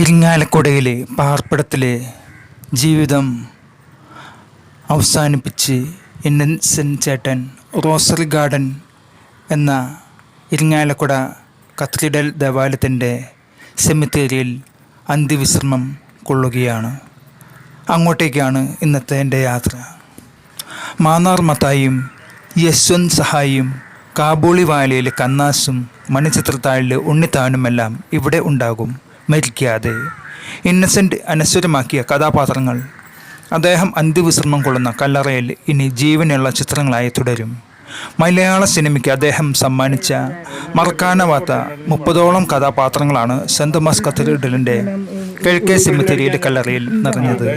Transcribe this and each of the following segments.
ഇരിങ്ങാലക്കുടയിലെ പാർപ്പിടത്തിലെ ജീവിതം അവസാനിപ്പിച്ച് ഇന്നസെന്റ് ചേട്ടൻ റോസറി ഗാർഡൻ എന്ന ഇരിങ്ങാലക്കുട കത്തീഡ്രൽ ദേവാലയത്തിന്റെ സെമിത്തേരിയിൽ അന്ത്യവിശ്രമം കൊള്ളുകയാണ്. അങ്ങോട്ടേക്കാണ് ഇന്നത്തെ എന്റെ യാത്ര. മാന്നാർ മത്തായും യശ്വന്ത് സഹായിയും കാബൂളി വാലയിലെ കന്നാസും മണിച്ചിത്രത്താഴിലെ ഉണ്ണിത്താനുമെല്ലാം ഇവിടെ ഉണ്ടാകും. മരിക്കാതെ ഇന്നസെന്റ് അനശ്വരമാക്കിയ കഥാപാത്രങ്ങൾ. അദ്ദേഹം അന്ത്യവിശ്രമം കൊള്ളുന്ന കല്ലറയിൽ ഇനി ജീവനുള്ള ചിത്രങ്ങളായി തുടരും. മലയാള സിനിമയ്ക്ക് അദ്ദേഹം സമ്മാനിച്ച മറക്കാനാവാത്ത മുപ്പതോളം കഥാപാത്രങ്ങളാണ് സെന്റ് തോമസ് കത്തീഡ്രലിന്റെ കിഴക്കേ സെമിത്തേരിയുടെ കല്ലറയിൽ നിറഞ്ഞത്.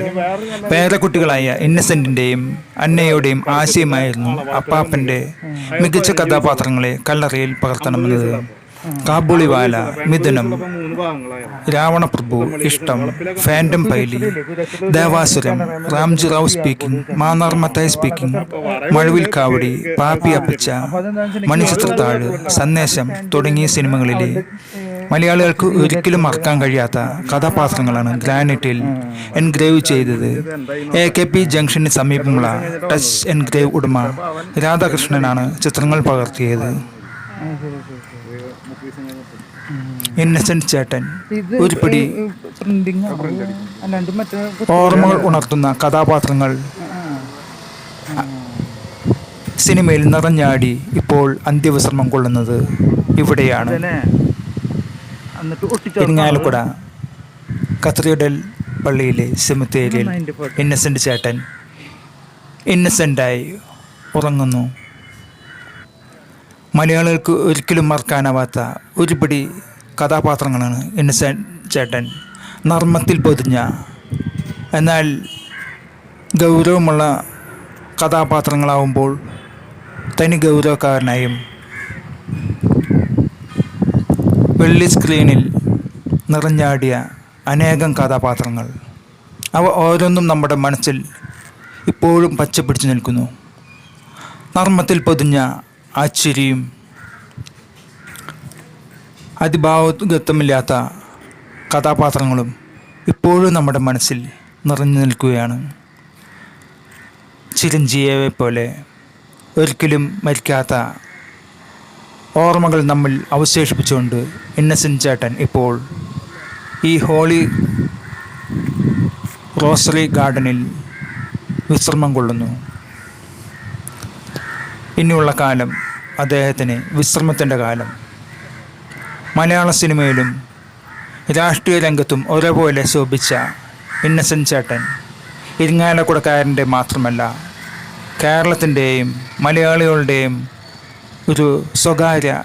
പേരക്കുട്ടികളായ ഇന്നസെന്റിന്റെയും അന്നയുടെയും ആശയമായിരുന്നു അപ്പാപ്പന്റെ മികച്ച കഥാപാത്രങ്ങളെ കല്ലറയിൽ പകർത്തണമെന്നത്. Kabuliwala Mithunam Ravanaprabhu Ishtam phantom Pailey Devasuram Ramji Rao speaking Mannar Mathai speaking Mazhavil Kavadi Pappi Appacha Manichitrathazhu Sandesham തുടങ്ങിയ സിനിമകളിലെ മലയാളികൾക്ക് ഒരിക്കലും മറക്കാൻ കഴിയാത്ത കഥാപാത്രങ്ങളാണ് ഗ്രാനൈറ്റിൽ എൻഗ്രേവ് ചെയ്തത് എ കെ പി ജംഗ്ഷന് സമീപമുള്ള ടച്ച് എൻഗ്രേവ് ഉടമ രാധാകൃഷ്ണനാണ് ചിത്രങ്ങൾ പകർത്തിയത് ഇന്നസെന്റ് ചേട്ടൻ ഒരു പിടി ഓർമ്മകൾ ഉണർത്തുന്ന കഥാപാത്രങ്ങൾ. സിനിമയിൽ നിറഞ്ഞാടി ഇപ്പോൾ അന്ത്യവിശ്രമം കൊള്ളുന്നത് ഇവിടെയാണ്. ഇരിങ്ങാലക്കുട കത്തീഡ്രൽ പള്ളിയിലെ സെമിത്തേരിയിൽ ഇന്നസെന്റ് ചേട്ടൻ ഇന്നസെന്റായി ഉറങ്ങുന്നു. മലയാളികൾക്ക് ഒരിക്കലും മറക്കാനാവാത്ത ഒരുപിടി കഥാപാത്രങ്ങളാണ് ഇന്നസെന്റ് ചേട്ടൻ. നർമ്മത്തിൽ പൊതിഞ്ഞ എന്നാൽ ഗൗരവമുള്ള കഥാപാത്രങ്ങളാവുമ്പോൾ തനി ഗൗരവക്കാരനായും വെള്ളി സ്ക്രീനിൽ നിറഞ്ഞാടിയ അനേകം കഥാപാത്രങ്ങൾ. അവ ഓരോന്നും നമ്മുടെ മനസ്സിൽ ഇപ്പോഴും പച്ചപ്പിടിച്ചു നിൽക്കുന്നു. നർമ്മത്തിൽ പൊതിഞ്ഞ ആ ചിരിയും അതിഭാവഗത്വമില്ലാത്ത കഥാപാത്രങ്ങളും ഇപ്പോഴും നമ്മുടെ മനസ്സിൽ നിറഞ്ഞു നിൽക്കുകയാണ്. ചിരഞ്ജീവിയെ പോലെ ഒരിക്കലും മരിക്കാത്ത ഓർമ്മകൾ നമ്മിൽ അവശേഷിപ്പിച്ചുകൊണ്ട് ഇന്നസെന്റ് ചേട്ടൻ ഇപ്പോൾ ഈ ഹോളി റോസറി ഗാർഡനിൽ വിശ്രമം കൊള്ളുന്നു. ഇനിയുള്ള കാലം അദ്ദേഹത്തിന് വിശ്രമത്തിന്റെ കാലം. മലയാള സിനിമയിലും രാഷ്ട്രീയ രംഗത്തും ഒരേപോലെ ശോഭിച്ച ഇന്നസെന്റ് ചേട്ടൻ ഇരിങ്ങാലക്കുടക്കാരന്റെ മാത്രമല്ല കേരളത്തിന്റെയും മലയാളികളുടെയും ഒരു സ്വകാര്യ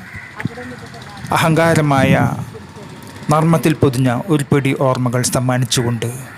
അഹങ്കാരമായ നർമ്മത്തിൽ പൊതിഞ്ഞ ഒരു പിടി ഓർമ്മകൾ സമ്മാനിച്ചുകൊണ്ട്